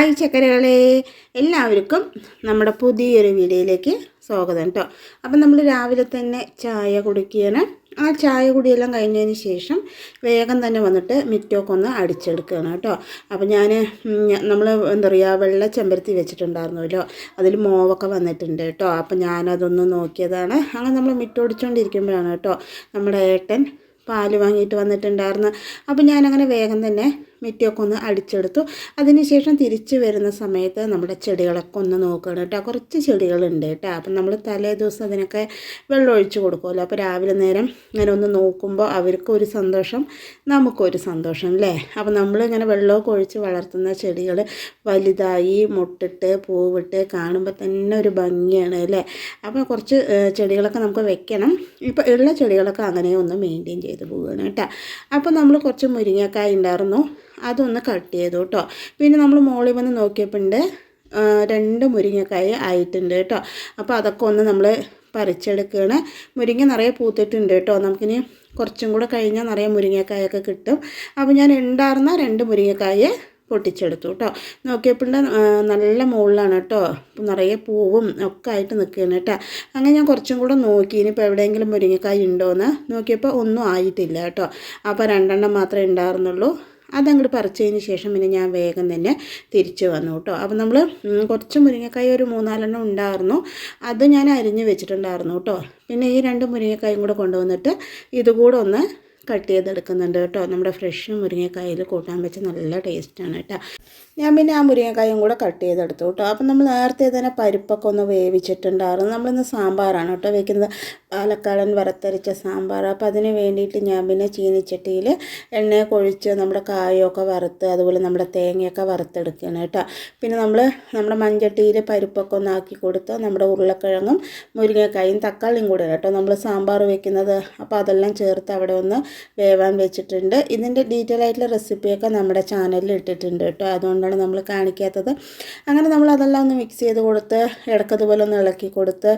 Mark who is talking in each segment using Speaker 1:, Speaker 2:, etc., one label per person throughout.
Speaker 1: Hi ചക്കരകളെ. എല്ലാവർക്കും നമ്മുടെ പുതിയൊരു വീഡിയോയിലേക്ക് സ്വാഗതം കേട്ടോ അപ്പം നമ്മൾ രാവിലെ തന്നെ ചായ കുടിക്കുകയാണ്. ആ ചായ കുടിയെല്ലാം കഴിഞ്ഞതിന് ശേഷം വേഗം തന്നെ വന്നിട്ട് മിറ്റൊക്കെ ഒന്ന് അടിച്ചെടുക്കുകയാണ് കേട്ടോ അപ്പം ഞാൻ നമ്മൾ എന്താ പറയുക വെള്ള ചെമ്പരത്തി വെച്ചിട്ടുണ്ടായിരുന്നല്ലോ. അതിൽ മോവൊക്കെ വന്നിട്ടുണ്ട് കേട്ടോ അപ്പം ഞാനതൊന്ന് നോക്കിയതാണ്. അങ്ങനെ നമ്മൾ മിറ്റൊടിച്ചുകൊണ്ടിരിക്കുമ്പോഴാണ് കേട്ടോ നമ്മുടെ ഏട്ടൻ പാൽ വാങ്ങിയിട്ട് വന്നിട്ടുണ്ടായിരുന്നു അപ്പം ഞാനങ്ങനെ വേഗം തന്നെ മിറ്റിയൊക്കെ ഒന്ന് അടിച്ചെടുത്തു. അതിനുശേഷം തിരിച്ചു വരുന്ന സമയത്ത് നമ്മുടെ ചെടികളൊക്കെ ഒന്ന് നോക്കണം കേട്ടോ. കുറച്ച് ചെടികളുണ്ട് കേട്ടോ. അപ്പം നമ്മൾ തലേ ദിവസം അതിനൊക്കെ വെള്ളം ഒഴിച്ച് കൊടുക്കുമല്ലോ. അപ്പോൾ രാവിലെ നേരം ഇങ്ങനെ ഒന്ന് നോക്കുമ്പോൾ അവർക്ക് ഒരു സന്തോഷം നമുക്കൊരു സന്തോഷം അല്ലേ? അപ്പം നമ്മൾ ഇങ്ങനെ വെള്ളമൊക്കെ ഒഴിച്ച് വളർത്തുന്ന ചെടികൾ വലുതായി മുട്ടിട്ട് പൂവിട്ട് കാണുമ്പോൾ തന്നെ ഒരു ഭംഗിയാണ് അല്ലേ? അപ്പോൾ കുറച്ച് ചെടികളൊക്കെ നമുക്ക് വെക്കണം. ഇപ്പോൾ ഉള്ള ചെടികളൊക്കെ അങ്ങനെ ഒന്ന് മെയിന്റെയിൻ ചെയ്ത് പോവുകയാണ് കേട്ടോ. അപ്പോൾ നമ്മൾ കുറച്ച് മുരിങ്ങക്കായ ഉണ്ടായിരുന്നു. അതൊന്ന് കട്ട് ചെയ്തു കേട്ടോ പിന്നെ നമ്മൾ മോളിൽ വന്ന് നോക്കിയപ്പോണ്ട് രണ്ട് മുരിങ്ങക്കായ ആയിട്ടുണ്ട് കേട്ടോ അപ്പോൾ അതൊക്കെ ഒന്ന് നമ്മൾ പറിച്ചെടുക്കുകയാണ് മുരിങ്ങ നിറയെ പൂത്തിട്ടുണ്ട് കേട്ടോ നമുക്കിനി കുറച്ചും കൂടെ കഴിഞ്ഞാൽ നിറയെ മുരിങ്ങക്കായൊക്കെ കിട്ടും. അപ്പോൾ ഞാൻ ഉണ്ടായിരുന്ന രണ്ട് മുരിങ്ങക്കായ പൊട്ടിച്ചെടുത്തു കേട്ടോ നോക്കിയപ്പോൾ നല്ല മുകളിലാണ് കേട്ടോ നിറയെ പൂവും ഒക്കെ ആയിട്ട് നിൽക്കുകയാണ് കേട്ടോ അങ്ങനെ ഞാൻ കുറച്ചും കൂടെ നോക്കി. ഇനിയിപ്പോൾ എവിടെയെങ്കിലും മുരിങ്ങക്കായ ഉണ്ടോയെന്ന് നോക്കിയപ്പോൾ ഒന്നും ആയിട്ടില്ല കേട്ടോ അപ്പോൾ രണ്ടെണ്ണം മാത്രമേ ഉണ്ടായിരുന്നുള്ളൂ അതങ്ങോട്ട് പറിച്ചതിന് ശേഷം പിന്നെ ഞാൻ വേഗം തന്നെ തിരിച്ചു വന്നു കേട്ടോ. അപ്പം നമ്മൾ കുറച്ച് മുരിങ്ങക്കായ ഒരു മൂന്നാലെണ്ണം ഉണ്ടായിരുന്നു. അത് ഞാൻ അരിഞ്ഞ് വെച്ചിട്ടുണ്ടായിരുന്നു കേട്ടോ. പിന്നെ ഈ രണ്ട് മുരിങ്ങക്കായും കൂടെ കൊണ്ടുവന്നിട്ട് ഇതുകൂടെ ഒന്ന് കട്ട് ചെയ്തെടുക്കുന്നുണ്ട് കേട്ടോ. നമ്മുടെ ഫ്രഷ് മുരിങ്ങക്കായയിൽ കൂട്ടാൻ വെച്ച് നല്ല ടേസ്റ്റാണ് കേട്ടോ. ഞാൻ പിന്നെ ആ മുരിങ്ങക്കായും കൂടെ കട്ട് ചെയ്തെടുത്തു കേട്ടോ. അപ്പം നമ്മൾ നേരത്തെ തന്നെ പരിപ്പൊക്കെ ഒന്ന് വേവിച്ചിട്ടുണ്ടായിരുന്നു. നമ്മളിന്ന് സാമ്പാറാണ് കേട്ടോ വെക്കുന്നത്. പാലക്കാടൻ വറുത്തരച്ച സാമ്പാർ. അപ്പം അതിന് വേണ്ടിയിട്ട് ഞാൻ പിന്നെ ചീനിച്ചട്ടിയിൽ എണ്ണ കൊഴിച്ച് നമ്മുടെ കായൊക്കെ വറുത്ത് അതുപോലെ നമ്മുടെ തേങ്ങയൊക്കെ വറുത്തെടുക്കുകയാണ് കേട്ടോ. പിന്നെ നമ്മൾ നമ്മുടെ മൺചട്ടിയിൽ പരിപ്പൊക്കെ ഒന്ന് ആക്കി കൊടുത്ത് നമ്മുടെ ഉരുളക്കിഴങ്ങും മുരിങ്ങക്കായും തക്കാളിയും കൂടെ കേട്ടോ നമ്മൾ സാമ്പാർ വെക്കുന്നത്. അപ്പോൾ അതെല്ലാം ചേർത്ത് അവിടെ ഒന്ന് വേവാൻ വെച്ചിട്ടുണ്ട്. ഇതിന്റെ ഡീറ്റെയിൽ ആയിട്ടുള്ള റെസിപ്പിയൊക്കെ നമ്മുടെ ചാനലിൽ ഇട്ടിട്ടുണ്ട് കേട്ടോ. അതുകൊണ്ടാണ് അതുകൊണ്ടാണ് നമ്മൾ കാണിക്കാത്തത്. അങ്ങനെ നമ്മൾ അതെല്ലാം ഒന്ന് മിക്സ് ചെയ്ത് കൊടുത്ത് ഇടക്കതുപോലെ ഒന്ന് ഇളക്കി കൊടുത്ത്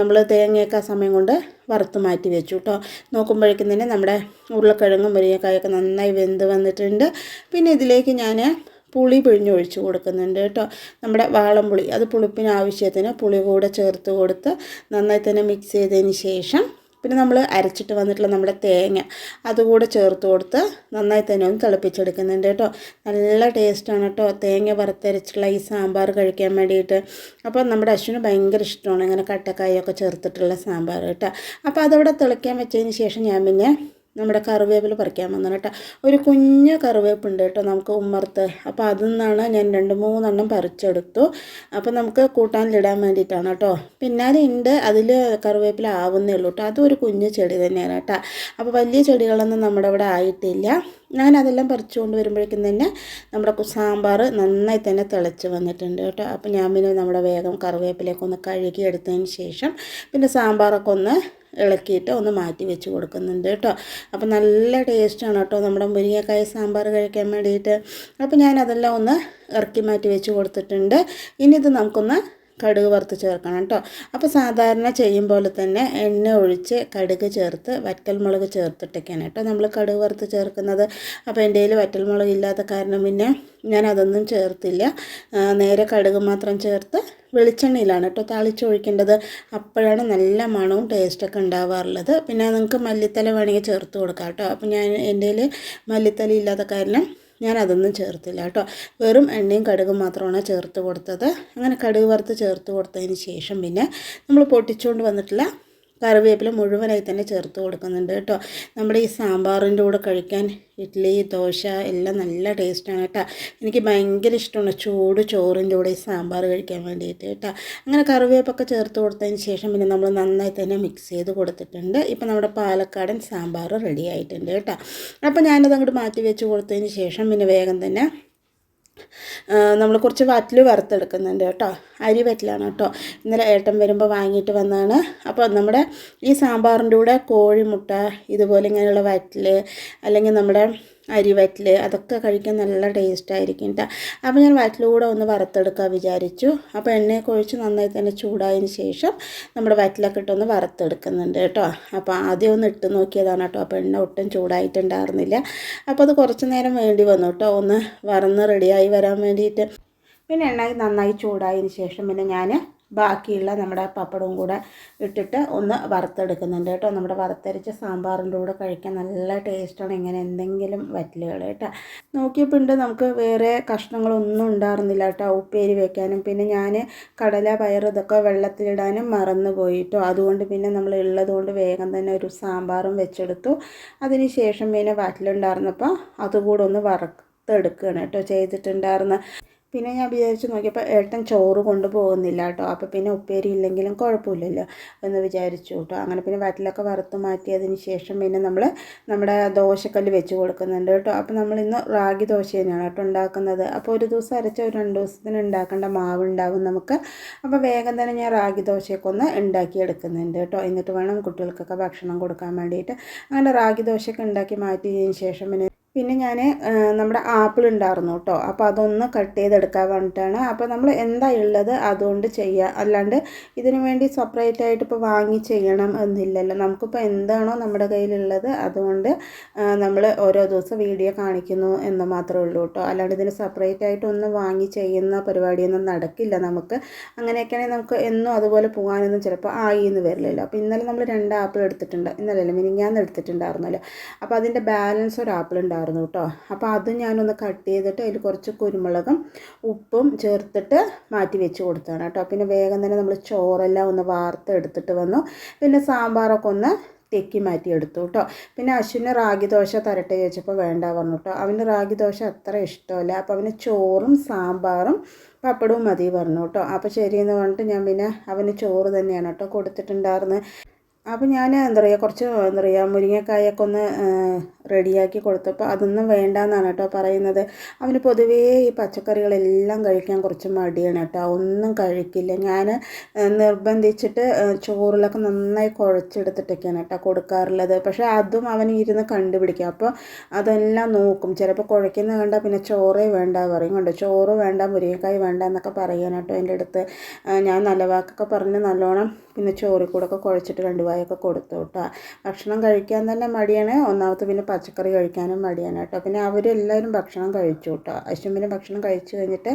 Speaker 1: നമ്മൾ തേങ്ങയൊക്കെ ആ സമയം കൊണ്ട് വറുത്ത് മാറ്റി വെച്ചു കേട്ടോ നോക്കുമ്പോഴേക്കും തന്നെ നമ്മുടെ ഉരുളക്കിഴങ്ങും മുരിങ്ങക്കായൊക്കെ നന്നായി വെന്ത് വന്നിട്ടുണ്ട്. പിന്നെ ഇതിലേക്ക് ഞാൻ പുളി പിഴിഞ്ഞൊഴിച്ച് കൊടുക്കുന്നുണ്ട് കേട്ടോ നമ്മുടെ വാളംപുളി അത് പുളിപ്പിന് ആവശ്യത്തിന് പുളി കൂടെ ചേർത്ത് കൊടുത്ത് നന്നായി തന്നെ മിക്സ് ചെയ്തതിന് ശേഷം പിന്നെ നമ്മൾ അരച്ചിട്ട് വന്നിട്ടുള്ള നമ്മുടെ തേങ്ങ അതുകൂടെ ചേർത്ത് കൊടുത്ത് നന്നായി തന്നെ ഒന്ന് തിളപ്പിച്ചെടുക്കുന്നുണ്ട് കേട്ടോ. നല്ല ടേസ്റ്റാണ് കേട്ടോ. തേങ്ങ വറുത്തരച്ചിട്ടുള്ള ഈ സാമ്പാർ കഴിക്കാൻ വേണ്ടിയിട്ട്. അപ്പോൾ നമ്മുടെ അശ്വിന് ഭയങ്കര ഇഷ്ടമാണ് ഇങ്ങനെ കട്ടക്കായൊക്കെ ചേർത്തിട്ടുള്ള സാമ്പാർ കേട്ടോ. അപ്പോൾ അതവിടെ തിളയ്ക്കാൻ വെച്ചതിന് ശേഷം ഞാൻ പിന്നെ നമ്മുടെ കറിവേപ്പില പറിക്കാൻ വന്നത് കേട്ടോ. ഒരു കുഞ്ഞ് കറിവേപ്പുണ്ട് കേട്ടോ നമുക്ക് ഉമ്മർത്ത്. അപ്പോൾ അതിൽ നിന്നാണ് ഞാൻ രണ്ട് മൂന്നെണ്ണം പറിച്ചെടുത്തു. അപ്പോൾ നമുക്ക് കൂട്ടാനിലിടാൻ വേണ്ടിയിട്ടാണ് കേട്ടോ. പിന്നാലെ ഉണ്ട് അതിൽ കറിവേപ്പില ആവുന്നേ ഉള്ളൂ കേട്ടോ. അതും ഒരു കുഞ്ഞ് ചെടി തന്നെയാണ് കേട്ടോ. അപ്പോൾ വലിയ ചെടികളൊന്നും നമ്മുടെ ഇവിടെ ആയിട്ടില്ല. ഞാൻ അതെല്ലാം പറിച്ചുകൊണ്ട് വരുമ്പോഴേക്കും തന്നെ നമ്മുടെ സാമ്പാർ നന്നായി തന്നെ തിളച്ച് വന്നിട്ടുണ്ട് കേട്ടോ. അപ്പോൾ ഞാൻ പിന്നെ നമ്മുടെ വേഗം കറിവേപ്പിലേക്ക് ഒന്ന് കഴുകി എടുത്തതിന് ശേഷം പിന്നെ സാമ്പാറൊക്കെ ഒന്ന് ഇളക്കിയിട്ട് ഒന്ന് മാറ്റി വെച്ച് കൊടുക്കുന്നുണ്ട് കേട്ടോ. അപ്പോൾ നല്ല ടേസ്റ്റാണ് കേട്ടോ നമ്മുടെ മുരിങ്ങക്കായ സാമ്പാർ കഴിക്കാൻ വേണ്ടിയിട്ട്. അപ്പോൾ ഞാൻ അതെല്ലാം ഒന്ന് ഇറക്കി മാറ്റി വെച്ച് കൊടുത്തിട്ടുണ്ട്. ഇനി ഇത് നമുക്കൊന്ന് കടുക് വറുത്ത് ചേർക്കണം കേട്ടോ. അപ്പോൾ സാധാരണ ചെയ്യും പോലെ തന്നെ എണ്ണ ഒഴിച്ച് കടുക് ചേർത്ത് വറ്റൽമുളക് ചേർത്തിട്ടൊക്കെയാണ് കേട്ടോ നമ്മൾ കടുക് വറുത്ത് ചേർക്കുന്നത്. അപ്പോൾ എന്റെ കയ്യിൽ വറ്റൽമുളക് ഇല്ലാത്ത കാരണം പിന്നെ ഞാൻ അതൊന്നും ചേർത്തില്ല. നേരെ കടുക് മാത്രം ചേർത്ത് വെളിച്ചെണ്ണയിലാണ് കേട്ടോ താളിച്ചൊഴിക്കേണ്ടത്. അപ്പോഴാണ് നല്ല മണവും ടേസ്റ്റൊക്കെ ഉണ്ടാവാറുള്ളത്. പിന്നെ നിങ്ങൾക്ക് മല്ലിത്തല വേണമെങ്കിൽ ചേർത്ത് കൊടുക്കാം കേട്ടോ. അപ്പോൾ ഞാൻ എന്റെ മല്ലിത്തല ഇല്ലാത്ത കാരണം ഞാൻ അതൊന്നും ചേർത്തില്ല കേട്ടോ. വെറും എണ്ണയും കടുകും മാത്രമാണ് ചേർത്ത് കൊടുത്തത്. അങ്ങനെ കടുക് വറുത്ത് ചേർത്ത് കൊടുത്തതിന് ശേഷം പിന്നെ നമ്മൾ പൊട്ടിച്ചുകൊണ്ട് വന്നിട്ടുള്ള കറിവേപ്പില മുഴുവനായി തന്നെ ചേർത്ത് കൊടുക്കുന്നുണ്ട് കേട്ടോ. നമ്മുടെ ഈ സാമ്പാറിന്റെ കൂടെ കഴിക്കാൻ ഇഡ്ഡലി ദോശ എല്ലാം നല്ല ടേസ്റ്റാണ് കേട്ടോ. എനിക്ക് ഭയങ്കര ഇഷ്ടമാണ് ചൂട് ചോറിന്റെ കൂടെ ഈ സാമ്പാർ കഴിക്കാൻ വേണ്ടിയിട്ട് കേട്ടോ. അങ്ങനെ കറിവേപ്പൊക്കെ ചേർത്ത് കൊടുത്തതിന് ശേഷം പിന്നെ നമ്മൾ നന്നായി തന്നെ മിക്സ് ചെയ്ത് കൊടുത്തിട്ടുണ്ട്. ഇപ്പം നമ്മുടെ പാലക്കാടൻ സാമ്പാർ റെഡി ആയിട്ടുണ്ട് കേട്ടോ. അപ്പോൾ ഞാനത് അങ്ങോട്ട് മാറ്റി വെച്ച് കൊടുത്തതിന് ശേഷം പിന്നെ വേഗം തന്നെ നമ്മൾ കുറച്ച് വറ്റൽ വറുത്തെടുക്കുന്നുണ്ട് കേട്ടോ. അരി വറ്റലാണ് കേട്ടോ. ഇന്നലെ ഏട്ടൻ വരുമ്പോൾ വാങ്ങിയിട്ട് വന്നതാണ്. അപ്പോൾ നമ്മുടെ ഈ സാമ്പാറിന്റെ കൂടെ കോഴിമുട്ട ഇതുപോലെ ഇങ്ങനെയുള്ള വറ്റൽ അല്ലെങ്കിൽ നമ്മുടെ അരിവറ്റൽ അതൊക്കെ കഴിക്കാൻ നല്ല ടേസ്റ്റ് ആയിരിക്കും കേട്ടോ അപ്പോൾ ഞാൻ വറ്റലൂടെ ഒന്ന് വറുത്തെടുക്കാൻ വിചാരിച്ചു. അപ്പോൾ എണ്ണയൊക്കെ ഒഴിച്ച് നന്നായി തന്നെ ചൂടായതിന് ശേഷം നമ്മുടെ വറ്റലൊക്കെ ഇട്ടൊന്ന് വറുത്തെടുക്കുന്നുണ്ട് കേട്ടോ അപ്പോൾ ആദ്യം ഒന്ന് ഇട്ട് നോക്കിയതാണ് കേട്ടോ അപ്പോൾ എണ്ണ ഒട്ടും ചൂടായിട്ടുണ്ടായിരുന്നില്ല. അപ്പോൾ അത് കുറച്ച് നേരം വേണ്ടി വന്നു കേട്ടോ ഒന്ന് വറന്ന് റെഡിയായി വരാൻ വേണ്ടിയിട്ട്. പിന്നെ എണ്ണ നന്നായി ചൂടായതിന് ശേഷം പിന്നെ ഞാൻ ബാക്കിയുള്ള നമ്മുടെ പപ്പടവും കൂടെ ഇട്ടിട്ട് ഒന്ന് വറുത്തെടുക്കുന്നുണ്ട് കേട്ടോ. നമ്മുടെ വറുത്തരച്ച സാമ്പാറിന്റെ കൂടെ കഴിക്കാൻ നല്ല ടേസ്റ്റാണ്. ഇങ്ങനെ എന്തെങ്കിലും വറ്റലുകൾ കേട്ടോ. നോക്കിയപ്പോൾ ഉണ്ട് നമുക്ക് വേറെ കഷ്ണങ്ങളൊന്നും ഉണ്ടായിരുന്നില്ല കേട്ടോ. ഉപ്പേരി വെക്കാനും പിന്നെ ഞാൻ കടല പയർ ഇതൊക്കെ വെള്ളത്തിലിടാനും മറന്നു പോയിട്ടോ അതുകൊണ്ട് പിന്നെ നമ്മൾ ഉള്ളതുകൊണ്ട് വേഗം തന്നെ ഒരു സാമ്പാറും വെച്ചെടുത്തു. അതിന് ശേഷം പിന്നെ വറ്റലുണ്ടായിരുന്നപ്പോൾ അതുകൂടെ ഒന്ന് വറുത്തെടുക്കുകയാണ് കേട്ടോ ചെയ്തിട്ടുണ്ടായിരുന്ന പിന്നെ ഞാൻ വിചാരിച്ച് നോക്കിയപ്പോൾ ഏട്ടൻ ചോറ് കൊണ്ടുപോകുന്നില്ല കേട്ടോ. അപ്പോൾ പിന്നെ ഉപ്പേരി ഇല്ലെങ്കിലും കുഴപ്പമില്ലല്ലോ എന്ന് വിചാരിച്ചു കേട്ടോ. അങ്ങനെ പിന്നെ വറ്റിലൊക്കെ വറുത്ത് മാറ്റിയതിന് ശേഷം പിന്നെ നമ്മൾ നമ്മുടെ ദോശക്കല്ല് വെച്ച് കൊടുക്കുന്നുണ്ട് കേട്ടോ. അപ്പോൾ നമ്മൾ ഇന്ന് റാഗി ദോശ തന്നെയാണ് കേട്ടോ ഉണ്ടാക്കുന്നത്. അപ്പോൾ ഒരു ദിവസം അരച്ച ഒരു രണ്ട് ദിവസത്തിന് ഉണ്ടാക്കേണ്ട മാവ് ഉണ്ടാവും നമുക്ക്. അപ്പോൾ വേഗം തന്നെ ഞാൻ റാഗി ദോശയൊക്കെ ഒന്ന് ഉണ്ടാക്കി എടുക്കുന്നുണ്ട് കേട്ടോ. എന്നിട്ട് വേണം കുട്ടികൾക്കൊക്കെ ഭക്ഷണം കൊടുക്കാൻ വേണ്ടിയിട്ട്. അങ്ങനെ റാഗി ദോശയൊക്കെ ഉണ്ടാക്കി മാറ്റിയതിന് ശേഷം പിന്നെ പിന്നെ ഞാൻ നമ്മുടെ ആപ്പിൾ ഉണ്ടായിരുന്നു കേട്ടോ. അപ്പോൾ അതൊന്ന് കട്ട് ചെയ്തെടുക്കാൻ വേണ്ടിയിട്ടാണ് അപ്പോൾ നമ്മൾ എന്താ ഉള്ളത് അതുകൊണ്ട് ചെയ്യുക അല്ലാണ്ട് ഇതിനു വേണ്ടി സെപ്പറേറ്റ് ആയിട്ട് ഇപ്പോൾ വാങ്ങി ചെയ്യണം എന്നില്ലല്ലോ. നമുക്കിപ്പോൾ എന്താണോ നമ്മുടെ കയ്യിലുള്ളത് അതുകൊണ്ട് നമ്മൾ ഓരോ ദിവസം വീഡിയോ കാണിക്കുന്നു എന്ന് മാത്രമേ ഉള്ളൂ കേട്ടോ. അല്ലാണ്ട് ഇതിന് സെപ്പറേറ്റ് ആയിട്ട് ഒന്നും വാങ്ങി ചെയ്യുന്ന പരിപാടിയൊന്നും നടക്കില്ല നമുക്ക്. അങ്ങനെയൊക്കെയാണെങ്കിൽ നമുക്ക് എന്നും അതുപോലെ പോകാനൊന്നും ചിലപ്പോൾ ആയി എന്ന് വരില്ലല്ലോ. അപ്പോൾ ഇന്നലെ നമ്മൾ രണ്ട് ആപ്പിൾ എടുത്തിട്ടുണ്ട്. ഇന്നലെ അല്ല മിനിങ്ങാന്ന് എടുത്തിട്ടുണ്ടായിരുന്നല്ലോ. അപ്പോൾ അതിന്റെ ബാലൻസ് ഒരു ആപ്പിൾ ഉണ്ടായിരുന്നു. ഉണ്ടായിരുന്നു കേട്ടോ. അപ്പോൾ അത് ഞാനൊന്ന് കട്ട് ചെയ്തിട്ട് അതിൽ കുറച്ച് കുരുമുളകും ഉപ്പും ചേർത്തിട്ട് മാറ്റി വെച്ച് കൊടുത്താണ് കേട്ടോ. പിന്നെ വേഗം തന്നെ നമ്മൾ ചോറെല്ലാം ഒന്ന് വാർത്തെടുത്തിട്ട് വന്നു. പിന്നെ സാമ്പാറൊക്കെ ഒന്ന് തെക്കി മാറ്റി എടുത്തു കേട്ടോ. പിന്നെ അശ്വിന് റാഗി ദോശ തരട്ടെ ചോദിച്ചപ്പോൾ വേണ്ട പറഞ്ഞു കേട്ടോ. അവന് റാഗി ദോശ അത്ര ഇഷ്ടമല്ല. അപ്പോൾ അവന് ചോറും സാമ്പാറും പപ്പടവും മതി പറഞ്ഞു കേട്ടോ. അപ്പോൾ ശരിയെന്ന് പറഞ്ഞിട്ട് ഞാൻ പിന്നെ അവന് ചോറ് തന്നെയാണ് കേട്ടോ കൊടുത്തിട്ടുണ്ടായിരുന്നത്. അപ്പോൾ ഞാൻ എന്താ പറയുക കുറച്ച് എന്താ പറയുക മുരിങ്ങക്കായൊക്കെ ഒന്ന് റെഡിയാക്കി കൊടുത്തപ്പോൾ അതൊന്നും വേണ്ടാന്നാണ് കേട്ടോ പറയുന്നത്. അവന് പൊതുവേ ഈ പച്ചക്കറികളെല്ലാം കഴിക്കാൻ കുറച്ച് മടിയാണ് കേട്ടോ. ഒന്നും കഴിക്കില്ല. ഞാൻ നിർബന്ധിച്ചിട്ട് ചോറിലൊക്കെ നന്നായി കുഴച്ചെടുത്തിട്ടൊക്കെയാണ് കേട്ടോ കൊടുക്കാറുള്ളത്. പക്ഷേ അതും അവൻ ഇരുന്ന് കണ്ടുപിടിക്കും. അപ്പോൾ അതെല്ലാം നോക്കും. ചിലപ്പോൾ കുഴയ്ക്കുന്ന വേണ്ട പിന്നെ ചോറേ വേണ്ട പറയും. കണ്ടോ? ചോറ് വേണ്ട മുരിങ്ങക്കായ് വേണ്ട എന്നൊക്കെ പറയാനാട്ടോ എന്റെ അടുത്ത്. ഞാൻ നല്ല വാക്കൊക്കെ പറഞ്ഞ് നല്ലോണം പിന്നെ ചോറിൽ കൂടെ ഒക്കെ കുഴച്ചിട്ട് രണ്ട് വായൊക്കെ കൊടുത്തു കേട്ടോ. ഭക്ഷണം കഴിക്കാൻ തന്നെ മടിയാണ്. ഒന്നാമത്തെ പിന്നെ പച്ചക്കറി കഴിക്കാനും മടിയാണ് കേട്ടോ. പിന്നെ അവരെല്ലാവരും ഭക്ഷണം കഴിച്ചു കേട്ടോ. അശ്വമിന് ഭക്ഷണം കഴിച്ചു കഴിഞ്ഞിട്ട്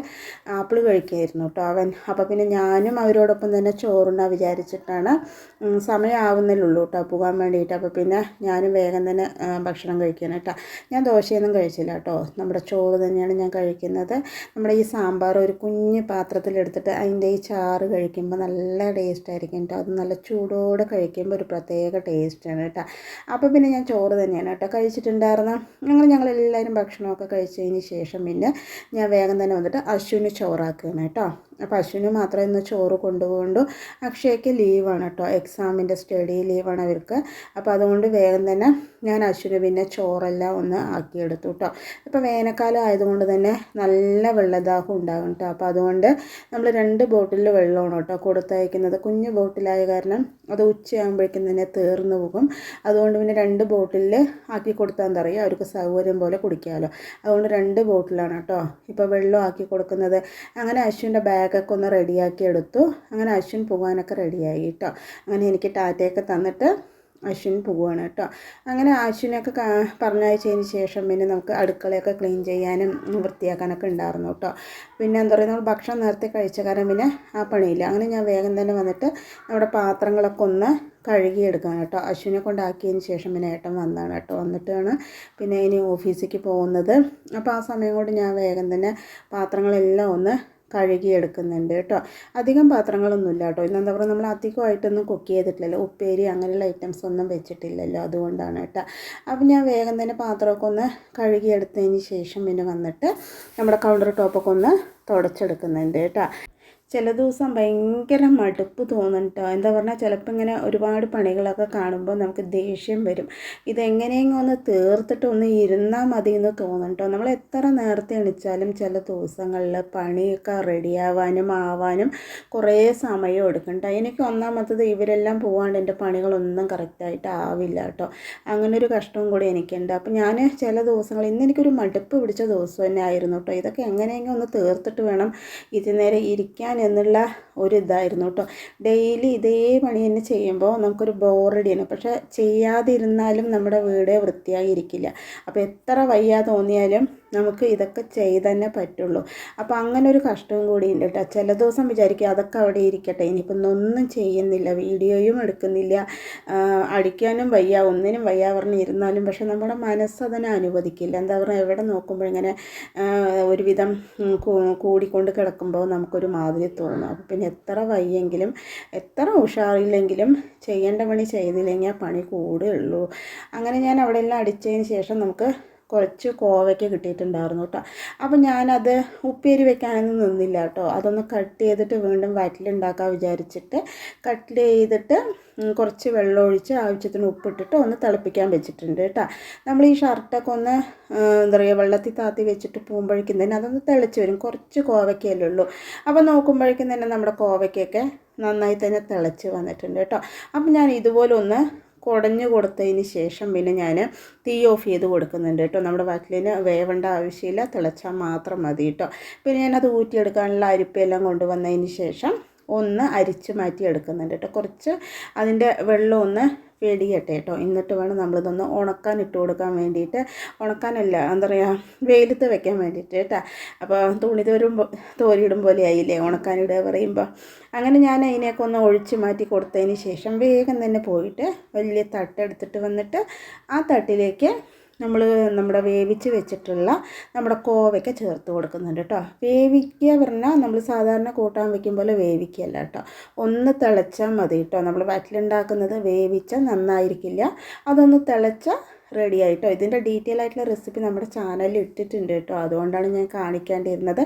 Speaker 1: ആപ്പിൾ കഴിക്കുമായിരുന്നു കേട്ടോ അവൻ. അപ്പോൾ പിന്നെ ഞാനും അവരോടൊപ്പം തന്നെ ചോറുണ്ണാൻ വിചാരിച്ചിട്ടാണ് സമയമാവുന്നില്ലുള്ളൂ കേട്ടോ പോകാൻ വേണ്ടിയിട്ട്. അപ്പോൾ പിന്നെ ഞാനും വേഗം തന്നെ ഭക്ഷണം കഴിക്കണം കേട്ടോ. ഞാൻ ദോശയൊന്നും കഴിച്ചില്ല കേട്ടോ. നമ്മുടെ ചോറ് തന്നെയാണ് ഞാൻ കഴിക്കുന്നത്. നമ്മുടെ ഈ സാമ്പാർ ഒരു കുഞ്ഞ് പാത്രത്തിലെടുത്തിട്ട് അതിന്റെ ഈ ചാറ് കഴിക്കുമ്പോൾ നല്ല ടേസ്റ്റ് ആയിരിക്കും കേട്ടോ. അത് നല്ല ചൂടോടെ കഴിക്കുമ്പോൾ ഒരു പ്രത്യേക ടേസ്റ്റാണ് കേട്ടോ. അപ്പോൾ പിന്നെ ഞാൻ ചോറ് തന്നെയാണ് കേട്ടോ കഴിച്ചിട്ടുണ്ടായിരുന്നത് അങ്ങനെ എല്ലാവരും ഭക്ഷണമൊക്കെ കഴിച്ചതിന് ശേഷം പിന്നെ ഞാൻ വേഗം തന്നെ വന്നിട്ട് അശ്വിന് ചോറാക്കുകയാണ് കേട്ടോ. അപ്പോൾ അശ്വിന് മാത്രമേ ഇന്ന് ചോറ് കൊണ്ടുപോകുള്ളൂ അക്ഷയ്ക്ക് ലീവാണ് കേട്ടോ. എക്സാമിന്റെ സ്റ്റഡി ലീവാണ് അവർക്ക്. അപ്പോൾ അതുകൊണ്ട് വേഗം തന്നെ ഞാൻ അശ്വിന് പിന്നെ ചോറെല്ലാം ഒന്ന് ആക്കിയെടുത്തു കേട്ടോ. ഇപ്പോൾ വേനൽക്കാലം ആയതുകൊണ്ട് തന്നെ നല്ല വെള്ളദാഹം ഉണ്ടാകും കേട്ടോ. അപ്പോൾ അതുകൊണ്ട് നമ്മൾ രണ്ട് ബോട്ടിലിൽ വെള്ളമാണ് കേട്ടോ കൊടുത്തയക്കുന്നത്. കുഞ്ഞു ബോട്ടിലായ കാരണം അത് ഉച്ചയാകുമ്പോഴേക്കും തന്നെ തീർന്നു പോകും. അതുകൊണ്ട് പിന്നെ രണ്ട് ബോട്ടിലിൽ ആക്കി കൊടുത്താൽ എന്താ പറയുക? അവർക്ക് സൗകര്യം പോലെ കുടിക്കാമല്ലോ അതുകൊണ്ട് രണ്ട് ബോട്ടിലാണ് കേട്ടോ ഇപ്പോൾ വെള്ളം ആക്കി കൊടുക്കുന്നത്. അങ്ങനെ അശ്വിന്റെ ബാഗൊക്കെ ഒന്ന് റെഡിയാക്കി എടുത്തു. അങ്ങനെ അശ്വിൻ പോകാനൊക്കെ റെഡിയായി കേട്ടോ അങ്ങനെ എനിക്ക് ടാറ്റയൊക്കെ തന്നിട്ട് അശ്വിൻ പോവുകയാണ് കേട്ടോ അങ്ങനെ അശ്വിനൊക്കെ പറഞ്ഞയച്ചതിന് ശേഷം പിന്നെ നമുക്ക് അടുക്കളയൊക്കെ ക്ലീൻ ചെയ്യാനും വൃത്തിയാക്കാനൊക്കെ ഉണ്ടായിരുന്നു കേട്ടോ പിന്നെ എന്താ പറയുക നമ്മൾ ഭക്ഷണം നേരത്തെ കഴിച്ച കാരണം പിന്നെ ആ പണിയില്ല. അങ്ങനെ ഞാൻ വേഗം തന്നെ വന്നിട്ട് നമ്മുടെ പാത്രങ്ങളൊക്കെ ഒന്ന് കഴുകിയെടുക്കാൻ കേട്ടോ അശ്വിനെ കൊണ്ടാക്കിയതിന് ശേഷം പിന്നെ ഏട്ടൻ വന്നതാണ് കേട്ടോ വന്നിട്ടാണ് പിന്നെ ഇനി ഓഫീസിലേക്ക് പോകുന്നത്. അപ്പോൾ ആ സമയം കൊണ്ട് ഞാൻ വേഗം തന്നെ പാത്രങ്ങളെല്ലാം ഒന്ന് കഴുകിയെടുക്കുന്നുണ്ട് കേട്ടോ. അധികം പാത്രങ്ങളൊന്നുമില്ല കേട്ടോ. ഇന്നെന്താ പറയുക നമ്മൾ അധികമായിട്ടൊന്നും കുക്ക് ചെയ്തിട്ടില്ലല്ലോ. ഉപ്പേരി അങ്ങനെയുള്ള ഐറ്റംസ് ഒന്നും വെച്ചിട്ടില്ലല്ലോ. അതുകൊണ്ടാണ് കേട്ടോ. അപ്പം ഞാൻ വേഗം തന്നെ പാത്രമൊക്കെ ഒന്ന് കഴുകിയെടുത്തതിന് ശേഷം പിന്നെ വന്നിട്ട് നമ്മുടെ കൗണ്ടർ ടോപ്പൊക്കെ ഒന്ന് തുടച്ചെടുക്കുന്നുണ്ട് കേട്ടോ. ചില ദിവസം ഭയങ്കര മടുപ്പ് തോന്നും കേട്ടോ എന്താ പറഞ്ഞാൽ ചിലപ്പോൾ ഇങ്ങനെ ഒരുപാട് പണികളൊക്കെ കാണുമ്പോൾ നമുക്ക് ദേഷ്യം വരും. ഇതെങ്ങനെയെങ്കിലും ഒന്ന് തീർത്തിട്ട് ഒന്ന് ഇരുന്നാൽ മതി എന്ന് തോന്നും കേട്ടോ നമ്മൾ എത്ര നേരത്തെ എണിച്ചാലും ചില ദിവസങ്ങളിൽ പണിയൊക്കെ റെഡിയാവാനും ആവാനും കുറേ സമയം എടുക്കും കേട്ടോ എനിക്ക് ഒന്നാമത്തത് ഇവരെല്ലാം പോകാണ്ട് എന്റെ പണികളൊന്നും കറക്റ്റായിട്ട് ആവില്ല കേട്ടോ അങ്ങനെ ഒരു കഷ്ടവും കൂടി എനിക്കുണ്ട്. അപ്പോൾ ഞാൻ ചില ദിവസങ്ങൾ ഇന്ന് എനിക്കൊരു മടുപ്പ് പിടിച്ച ദിവസം തന്നെ ആയിരുന്നു കേട്ടോ ഇതൊക്കെ എങ്ങനെയെങ്കിലും ഒന്ന് തീർത്തിട്ട് വേണം ഇതിനേരെ ഇരിക്കാൻ എന്നുള്ള ഒരു ഇതായിരുന്നു കേട്ടോ. ഡെയിലി ഇതേ പണി തന്നെ ചെയ്യുമ്പോൾ നമുക്കൊരു ബോറടിയാണ് പക്ഷേ ചെയ്യാതിരുന്നാലും നമ്മുടെ വീട് വൃത്തിയായിരിക്കില്ല അപ്പോൾ എത്ര വയ്യ തോന്നിയാലും നമുക്ക് ഇതൊക്കെ ചെയ്ത് തന്നെ പറ്റുള്ളൂ. അപ്പോൾ അങ്ങനെ ഒരു കഷ്ടവും കൂടി ഉണ്ട് കേട്ടോ ചില ദിവസം വിചാരിക്കുക അതൊക്കെ അവിടെ ഇരിക്കട്ടെ. ഇനിയിപ്പം ഒന്നും ചെയ്യുന്നില്ല. വീഡിയോയും എടുക്കുന്നില്ല. അടിക്കാനും വയ്യ. ഒന്നിനും വയ്യ പറഞ്ഞ് ഇരുന്നാലും. പക്ഷെ നമ്മുടെ മനസ്സ് അതിനെ അനുവദിക്കില്ല. എന്താ പറയുക എവിടെ നോക്കുമ്പോൾ ഇങ്ങനെ ഒരുവിധം കൂടിക്കൊണ്ട് കിടക്കുമ്പോൾ നമുക്കൊരു മാതിരി തോന്നും. അപ്പോൾ പിന്നെ എത്ര വയ്യെങ്കിലും എത്ര ഉഷാറില്ലെങ്കിലും ചെയ്യേണ്ട പണി ചെയ്തില്ലെങ്കിൽ ആ പണി കൂടുകയുള്ളൂ അങ്ങനെ ഞാൻ അവിടെ എല്ലാം അടിച്ചതിന് ശേഷം നമുക്ക് കുറച്ച് കോവയ്ക്ക് കിട്ടിയിട്ടുണ്ടായിരുന്നു കേട്ടോ. അപ്പോൾ ഞാനത് ഉപ്പേരി വെക്കാനൊന്നും നിന്നില്ല കേട്ടോ. അതൊന്ന് കട്ട് ചെയ്തിട്ട് വീണ്ടും വയറ്റിലുണ്ടാക്കാൻ വിചാരിച്ചിട്ട് കട്ട് ചെയ്തിട്ട് കുറച്ച് വെള്ളം ഒഴിച്ച് ആവശ്യത്തിന് ഉപ്പിട്ടിട്ട് ഒന്ന് തിളപ്പിക്കാൻ വെച്ചിട്ടുണ്ട് കേട്ടോ. നമ്മൾ ഈ ഷർട്ടൊക്കെ ഒന്ന് എന്താ പറയുക വെള്ളത്തിൽ താത്തി വെച്ചിട്ട് പോകുമ്പോഴേക്കും തന്നെ അതൊന്ന് തിളച്ച് വരും. കുറച്ച് കോവയ്ക്കല്ലേ ഉള്ളൂ. അപ്പോൾ നോക്കുമ്പോഴേക്കും തന്നെ നമ്മുടെ കോവയ്ക്കൊക്കെ നന്നായി തന്നെ തിളച്ച് വന്നിട്ടുണ്ട് കേട്ടോ. അപ്പം ഞാൻ ഇതുപോലെ ഒന്ന് കുടഞ്ഞു കൊടുത്തതിന് ശേഷം പിന്നെ ഞാൻ തീ ഓഫ് ചെയ്ത് കൊടുക്കുന്നുണ്ട് കേട്ടോ. നമ്മുടെ വറ്റലിന് വേവേണ്ട ആവശ്യമില്ല തിളച്ചാൽ മാത്രം മതി കേട്ടോ. പിന്നെ ഞാനത് ഊറ്റിയെടുക്കാനുള്ള അരിപ്പെല്ലാം കൊണ്ടുവന്നതിന് ശേഷം ഒന്ന് അരിച്ച് മാറ്റി എടുക്കുന്നുണ്ട് കേട്ടോ. കുറച്ച് അതിന്റെ വെള്ളം ഒന്ന് വെടിയട്ടെ കേട്ടോ എന്നിട്ട് വേണം നമ്മളിതൊന്ന് ഉണക്കാൻ ഇട്ട് കൊടുക്കാൻ വേണ്ടിയിട്ട്. ഉണക്കാനല്ല എന്താ പറയുക വെയിലത്ത് വെക്കാൻ വേണ്ടിയിട്ട് കേട്ടോ അപ്പോൾ തുണി തോരുമ്പോൾ തോരിയിടും പോലെ ആയില്ലേ ഉണക്കാനിടുക പറയുമ്പോൾ അങ്ങനെ ഞാൻ അതിനെയൊക്കെ ഒന്ന് ഒഴിച്ച് മാറ്റി കൊടുത്തതിന് ശേഷം വേഗം തന്നെ പോയിട്ട് വലിയ തട്ടെടുത്തിട്ട് വന്നിട്ട് ആ തട്ടിലേക്ക് നമ്മൾ നമ്മുടെ വേവിച്ച് വെച്ചിട്ടുള്ള നമ്മുടെ കോവയ്ക്ക ചേർത്ത് കൊടുക്കുന്നുണ്ട് കേട്ടോ. വേവിക്കുക പറഞ്ഞാൽ നമ്മൾ സാധാരണ കൂട്ടാൻ വയ്ക്കും പോലെ വേവിക്കുകയല്ല കേട്ടോ. ഒന്ന് തിളച്ചാൽ മതി കേട്ടോ. നമ്മൾ വയറ്റിലുണ്ടാക്കുന്നത് വേവിച്ചാൽ നന്നായിരിക്കില്ല. അതൊന്ന് തിളച്ചാൽ റെഡി ആയിട്ടോ. ഇതിന്റെ ഡീറ്റെയിൽ ആയിട്ടുള്ള റെസിപ്പി നമ്മുടെ ചാനലിൽ ഇട്ടിട്ടുണ്ട് കേട്ടോ. അതുകൊണ്ടാണ് ഞാൻ കാണിക്കേണ്ടിയിരുന്നത്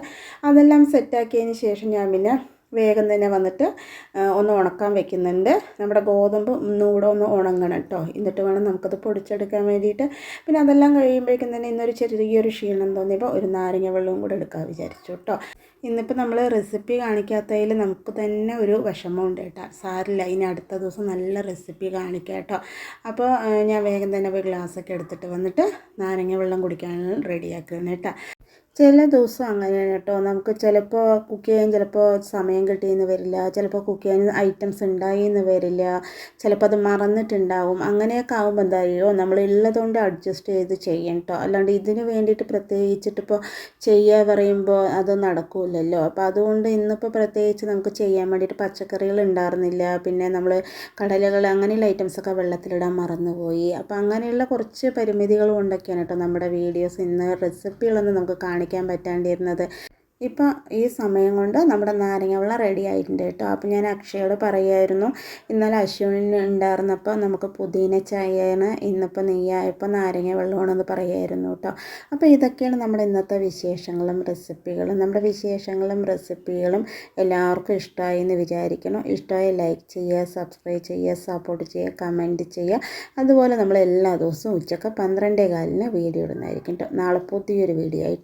Speaker 1: അതെല്ലാം സെറ്റാക്കിയതിന് ശേഷം ഞാൻ പിന്നെ വേഗം തന്നെ വന്നിട്ട് ഒന്ന് ഉണക്കാൻ വെക്കുന്നുണ്ട്. നമ്മുടെ ഗോതമ്പ് ഒന്നുകൂടെ ഒന്ന് ഉണങ്ങണം കേട്ടോ എന്നിട്ട് വേണം നമുക്കത് പൊടിച്ചെടുക്കാൻ വേണ്ടിയിട്ട്. പിന്നെ അതെല്ലാം കഴിയുമ്പോഴേക്കും തന്നെ ഇന്നൊരു ചെറിയൊരു ക്ഷീണം തോന്നിയപ്പോൾ ഒരു നാരങ്ങ വെള്ളവും കൂടെ എടുക്കാൻ വിചാരിച്ചു കേട്ടോ ഇന്നിപ്പോൾ നമ്മൾ റെസിപ്പി കാണിക്കാത്തതിൽ നമുക്ക് തന്നെ ഒരു വിഷമമുണ്ട് കേട്ടോ. സാരില്ല ഇനി അടുത്ത ദിവസം നല്ല റെസിപ്പി കാണിക്കാം കേട്ടോ അപ്പോൾ ഞാൻ വേഗം തന്നെ പോയി ഗ്ലാസ്സൊക്കെ എടുത്തിട്ട് വന്നിട്ട് നാരങ്ങ വെള്ളം കുടിക്കാൻ റെഡിയാക്കുകയാണ് കേട്ടോ. ചില ദിവസം അങ്ങനെയാണ് കേട്ടോ. നമുക്ക് ചിലപ്പോൾ കുക്ക് ചെയ്യാൻ ചിലപ്പോൾ സമയം കിട്ടിയെന്ന് വരില്ല. ചിലപ്പോൾ കുക്ക് ചെയ്യാൻ ഐറ്റംസ് ഉണ്ടായിന്ന് വരില്ല. ചിലപ്പോൾ അത് മറന്നിട്ടുണ്ടാവും. അങ്ങനെയൊക്കെ ആകുമ്പോൾ എന്തായോ നമ്മൾ ഉള്ളതുകൊണ്ട് അഡ്ജസ്റ്റ് ചെയ്ത് ചെയ്യണം കേട്ടോ അല്ലാണ്ട് ഇതിന് വേണ്ടിയിട്ട് പ്രത്യേകിച്ചിട്ട് ഇപ്പോൾ ചെയ്യുക പറയുമ്പോൾ അത് നടക്കില്ലല്ലോ അപ്പോൾ അതുകൊണ്ട് ഇന്നിപ്പോൾ പ്രത്യേകിച്ച് നമുക്ക് ചെയ്യാൻ വേണ്ടിയിട്ട് പച്ചക്കറികൾ ഉണ്ടായിരുന്നില്ല പിന്നെ നമ്മൾ കടലകൾ അങ്ങനെയുള്ള ഐറ്റംസൊക്കെ വെള്ളത്തിലിടാൻ മറന്നുപോയി. അപ്പോൾ അങ്ങനെയുള്ള കുറച്ച് പരിമിതികൾ കൊണ്ടൊക്കെയാണ് കേട്ടോ നമ്മുടെ വീഡിയോസ് ഇന്ന് റെസിപ്പികളൊന്നും നമുക്ക് കാണിക്കാൻ കാണിക്കാൻ പറ്റാണ്ടിരുന്നത്. ഇപ്പോൾ ഈ സമയം കൊണ്ട് നമ്മുടെ നാരങ്ങ വെള്ളം റെഡി ആയിട്ടുണ്ട് കേട്ടോ. അപ്പോൾ ഞാൻ അക്ഷയോട് പറയുമായിരുന്നു ഇന്നലെ അശ്വിന് ഉണ്ടായിരുന്നപ്പോൾ നമുക്ക് പുതിന ചായയാണ് ഇന്നിപ്പോൾ നെയ്യായപ്പോൾ നാരങ്ങ വെള്ളമാണെന്ന് പറയുമായിരുന്നു കേട്ടോ. അപ്പോൾ ഇതൊക്കെയാണ് നമ്മുടെ ഇന്നത്തെ വിശേഷങ്ങളും റെസിപ്പികളും നമ്മുടെ വിശേഷങ്ങളും റെസിപ്പികളും എല്ലാവർക്കും ഇഷ്ടമായി എന്ന് വിചാരിക്കണം ഇഷ്ടമായി ലൈക്ക് ചെയ്യുക സബ്സ്ക്രൈബ് ചെയ്യുക സപ്പോർട്ട് ചെയ്യുക കമന്റ് ചെയ്യുക. അതുപോലെ നമ്മൾ എല്ലാ ദിവസവും ഉച്ചയ്ക്ക് പന്ത്രണ്ടേ കാലിന് വീഡിയോ ഇടുന്നതായിരിക്കും കേട്ടോ. നാളെ പുതിയൊരു വീഡിയോ ആയിട്ട്